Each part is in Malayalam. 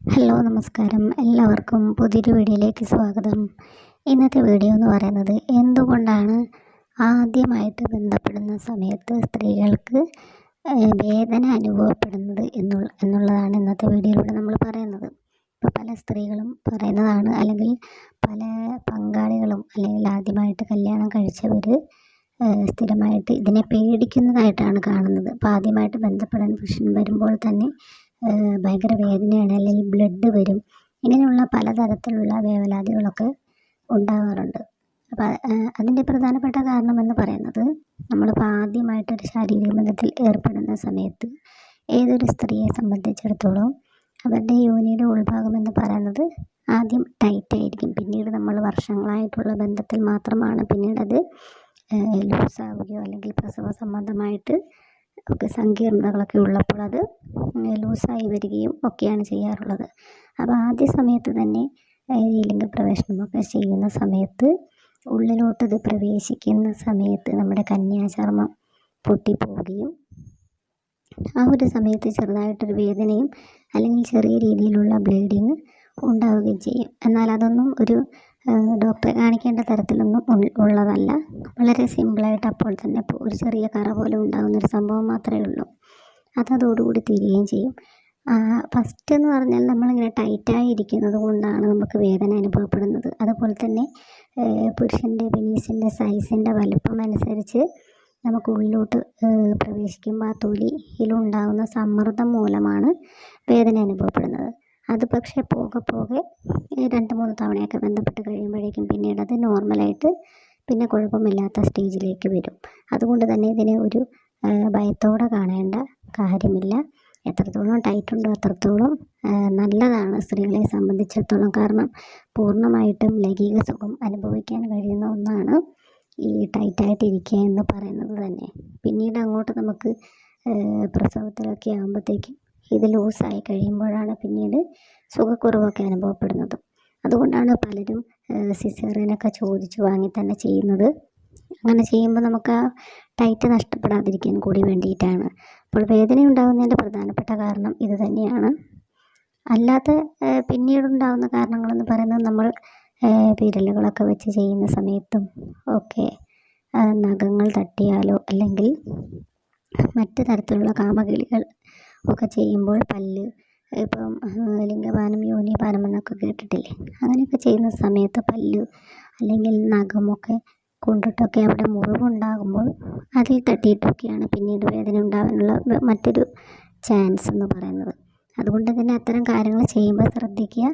ഹലോ നമസ്കാരം. എല്ലാവർക്കും പുതിയൊരു വീഡിയോയിലേക്ക് സ്വാഗതം. ഇന്നത്തെ വീഡിയോ എന്ന് പറയുന്നത് എന്തുകൊണ്ടാണ് ആദ്യമായിട്ട് ബന്ധപ്പെടുന്ന സമയത്ത് സ്ത്രീകൾക്ക് വേദന അനുഭവപ്പെടുന്നത് എന്നുള്ള എന്നുള്ളതാണ് ഇന്നത്തെ വീഡിയോയിലൂടെ നമ്മൾ പറയുന്നത്. ഇപ്പോൾ പല സ്ത്രീകളും പറയുന്നതാണ് അല്ലെങ്കിൽ പല പങ്കാളികളും അല്ലെങ്കിൽ ആദ്യമായിട്ട് കല്യാണം കഴിച്ചവർ സ്ഥിരമായിട്ട് ഇതിനെ പേടിക്കുന്നതായിട്ടാണ് കാണുന്നത്. അപ്പോൾ ആദ്യമായിട്ട് ബന്ധപ്പെടാൻ പ്രശ്നം വരുമ്പോൾ തന്നെ ഭയങ്കര വേദനയാണ്. അല്ലെങ്കിൽ ബ്ലഡ് വരും. ഇങ്ങനെയുള്ള പലതരത്തിലുള്ള വേവലാതികളൊക്കെ ഉണ്ടാകാറുണ്ട് അപ്പോൾ അതിന്റെ പ്രധാനപ്പെട്ട കാരണം എന്ന് പറയുന്നത് നമ്മളിപ്പോൾ ആദ്യമായിട്ടൊരു ശാരീരിക ബന്ധത്തിൽ ഏർപ്പെടുന്ന സമയത്ത് ഏതൊരു സ്ത്രീയെ സംബന്ധിച്ചിടത്തോളം അവരുടെ യോനിയുടെ ഉൾഭാഗം എന്ന് പറയുന്നത് ആദ്യം ടൈറ്റ് ആയിരിക്കും. പിന്നീട് നമ്മൾ വർഷങ്ങളായിട്ടുള്ള ബന്ധത്തിൽ മാത്രമാണ്. പിന്നീടത് ലൂസാവുകയോ അല്ലെങ്കിൽ പ്രസവ സംബന്ധമായിട്ട് ഒക്കെ സങ്കീർണതകളൊക്കെ ഉള്ളപ്പോൾ അത് ലൂസായി വരികയും ഒക്കെയാണ് ചെയ്യാറുള്ളത്. അപ്പോൾ ആദ്യ സമയത്ത് തന്നെ ഈ ലിംഗപ്രവേശനമൊക്കെ ചെയ്യുന്ന സമയത്ത് ഉള്ളിലോട്ട് ഇത് പ്രവേശിക്കുന്ന സമയത്ത് നമ്മുടെ കന്യാചർമ്മം പൊട്ടിപ്പോവുകയും ആ ഒരു സമയത്ത് ചെറുതായിട്ടൊരു വേദനയും അല്ലെങ്കിൽ ചെറിയ രീതിയിലുള്ള ബ്ലീഡിങ് ഉണ്ടാവുകയും ചെയ്യും. എന്നാൽ അതൊന്നും ഒരു ഡോക്ടറെ കാണിക്കേണ്ട തരത്തിലൊന്നും ഉള്ളതല്ല. വളരെ സിമ്പിളായിട്ട് അപ്പോൾ തന്നെ ഒരു ചെറിയ കറ പോലെ ഉണ്ടാകുന്നൊരു സംഭവം മാത്രമേ ഉള്ളൂ. അത് അതോടുകൂടി തീരുകയും ചെയ്യും. ഫസ്റ്റ് എന്ന് പറഞ്ഞാൽ നമ്മളിങ്ങനെ ടൈറ്റായി ഇരിക്കുന്നത് കൊണ്ടാണ് നമുക്ക് വേദന അനുഭവപ്പെടുന്നത്. അതുപോലെ തന്നെ പുരുഷന്റെ പെനീസിന്റെ സൈസിന്റെ വലുപ്പം അനുസരിച്ച് നമുക്ക് ഉള്ളിലോട്ട് പ്രവേശിക്കുമ്പോൾ ആ തൊലിയിലുണ്ടാകുന്ന സമ്മർദ്ദം മൂലമാണ് വേദന അനുഭവപ്പെടുന്നത്. അത് പക്ഷേ പോകെ പോകെ രണ്ട് മൂന്ന് തവണയൊക്കെ ബന്ധപ്പെട്ട് കഴിയുമ്പോഴേക്കും പിന്നീട് അത് നോർമലായിട്ട് പിന്നെ കുഴപ്പമില്ലാത്ത സ്റ്റേജിലേക്ക് വരും. അതുകൊണ്ട് തന്നെ ഇതിനെ ഒരു ഭയത്തോടെ കാണേണ്ട കാര്യമില്ല. എത്രത്തോളം ടൈറ്റ് ഉണ്ടോ അത്രത്തോളം നല്ലതാണ് സ്ത്രീകളെ സംബന്ധിച്ചിടത്തോളം. കാരണം പൂർണമായിട്ടും ലൈംഗിക സുഖം അനുഭവിക്കാൻ കഴിയുന്ന ഒന്നാണ് ഈ ടൈറ്റായിട്ട് ഇരിക്കുക എന്ന് പറയുന്നത് തന്നെ. പിന്നീട് അങ്ങോട്ട് നമുക്ക് പ്രസവത്തിലൊക്കെ ആകുമ്പോഴത്തേക്കും ഇത് ലൂസായി കഴിയുമ്പോഴാണ് പിന്നീട് സുഖക്കുറവൊക്കെ അനുഭവപ്പെടുന്നത്. അതുകൊണ്ടാണ് പലരും സിസേറിയനൊക്കെ ചോദിച്ച് വാങ്ങി തന്നെ ചെയ്യുന്നത്. അങ്ങനെ ചെയ്യുമ്പോൾ നമുക്ക് ആ ടൈറ്റ് നഷ്ടപ്പെടാതിരിക്കാൻ കൂടി വേണ്ടിയിട്ടാണ്. അപ്പോൾ വേദന ഉണ്ടാകുന്നതിന്റെ പ്രധാനപ്പെട്ട കാരണം ഇത് തന്നെയാണ്. അല്ലാത്ത പിന്നീടുണ്ടാകുന്ന കാരണങ്ങളെന്ന് പറയുന്നത് നമ്മൾ വിരലുകളൊക്കെ വെച്ച് ചെയ്യുന്ന സമയത്തും ഒക്കെ നഖങ്ങൾ തട്ടിയാലോ അല്ലെങ്കിൽ മറ്റു തരത്തിലുള്ള കാമകിളികൾ ഒക്കെ ചെയ്യുമ്പോൾ പല്ല് ഇപ്പം ലിംഗപാനം യോനിപാനം എന്നൊക്കെ കേട്ടിട്ടില്ലേ? അങ്ങനെയൊക്കെ ചെയ്യുന്ന സമയത്ത് പല്ല് അല്ലെങ്കിൽ നഖമൊക്കെ കൊണ്ടിട്ടൊക്കെ അവിടെ മുറിവുണ്ടാകുമ്പോൾ അതിൽ തട്ടിയിട്ടൊക്കെയാണ് പിന്നീട് വേദന ഉണ്ടാകാനുള്ള മറ്റൊരു ചാൻസ് എന്ന് പറയുന്നത്. അതുകൊണ്ട് തന്നെ അത്തരം കാര്യങ്ങൾ ചെയ്യുമ്പോൾ ശ്രദ്ധിക്കുക.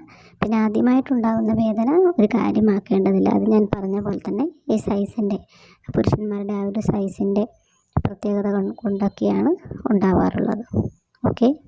പിന്നെ ആദ്യമായിട്ടുണ്ടാകുന്ന വേദന ഒരു കാര്യമാക്കേണ്ടതില്ല. അത് ഞാൻ പറഞ്ഞ പോലെ തന്നെ ഈ സൈസിന്റെ പുരുഷന്മാരുടെ ആ ഒരു സൈസിന്റെ പ്രത്യേകത കൊണ്ട് കൊണ്ടൊക്കെയാണ് ഉണ്ടാവാറുള്ളത്. okay?